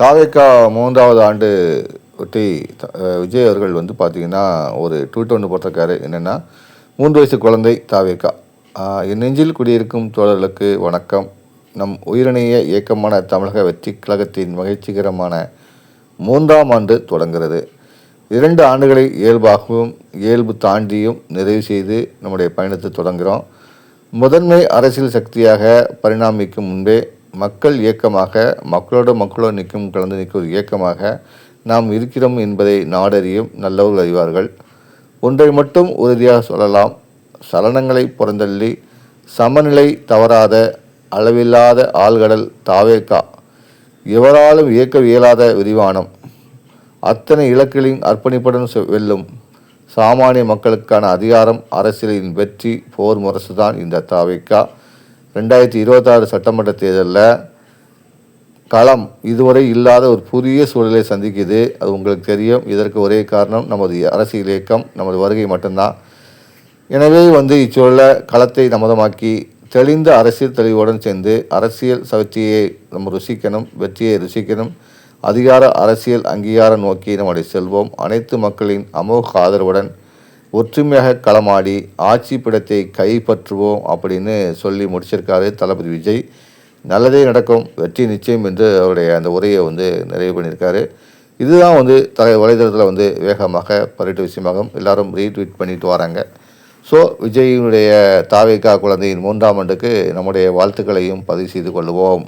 தாவேக்கா மூன்றாவது ஆண்டு ஒட்டி த- விஜய் அவர்கள் வந்து பார்த்தீங்கன்னா ஒரு ட்வீட் ஒன்று போட்டிருக்காரு. என்னென்னா மூன்று வயசு குழந்தை தாவேக்கா. என் நெஞ்சில் குடியிருக்கும் தோழர்களுக்கு வணக்கம். நம் உயிரிணைய இயக்கமான தமிழக வெற்றி கழகத்தின் மகிழ்ச்சிகரமான மூன்றாம் ஆண்டு தொடங்குகிறது. இரண்டு ஆண்டுகளை இயல்பாகவும் இயல்பு தாண்டியும் நிறைவு செய்து நம்முடைய பயணத்தை தொடங்குகிறோம். முதன்மை அரசியல் சக்தியாக பரிணாமிக்கும் முன்பே மக்கள் இயக்கமாக மக்களோடு மக்களோடு நிற்கும் கலந்து நிற்கும் ஒரு இயக்கமாக நாம் இருக்கிறோம் என்பதை நாடறியும் நல்லவர்கள் அறிவார்கள். ஒன்றை மட்டும் உறுதியாக சொல்லலாம். சலனங்களை புறந்தள்ளி சமநிலை தவறாத அளவில்லாத ஆழ்கடல் தாவேக்கா எவராலும் இயக்க இயலாத விரிவானம். அத்தனை இலக்குகளின் அர்ப்பணிப்புடன் செ- வெல்லும் சாமானிய மக்களுக்கான அதிகாரம் அரசியலின் வெற்றி போர் முரசு தான் இந்த தாவேக்கா ரெண்டாயிரத்தி இருபத்தாறு சட்டமன்ற தேர்தலில் களம் இதுவரை இல்லாத ஒரு புதிய சூழலை சந்திக்குது. அது உங்களுக்கு தெரியும். இதற்கு ஒரே காரணம் நமது அரசியல் இயக்கம் நமது வருகை மட்டும்தான். எனவே வந்து இச்சூழலை களத்தை நமதமாக்கி தெளிந்த அரசியல் தெளிவுடன் சேர்ந்து அரசியல் சக்தியை நம்ம ருசிக்கணும் வெற்றியை ருசிக்கணும். அதிகார அரசியல் அங்கீகாரம் நோக்கி நம்முடைய செல்வோம். அனைத்து மக்களின் அமோக ஆதரவுடன் ஒற்றுமையாக களமாடி ஆட்சி பிடத்தை கைப்பற்றுவோம் அப்படின்னு சொல்லி முடிச்சிருக்காரு தளபதி விஜய். நல்லதே நடக்கும் வெற்றி நிச்சயம் என்று அவருடைய அந்த உரையை வந்து நிறைவு பண்ணியிருக்காரு. இதுதான் வந்து தலை வலைதளத்தில் வந்து வேகமாக பரிட்டு விஷயமாகும் எல்லாரும் ரீட்வீட் பண்ணிட்டு வராங்க. ஸோ விஜயினுடைய தாவேக்கா குழந்தையின் மூன்றாம் ஆண்டுக்கு நம்முடைய வாழ்த்துக்களையும் பதிவு செய்து கொள்வோம்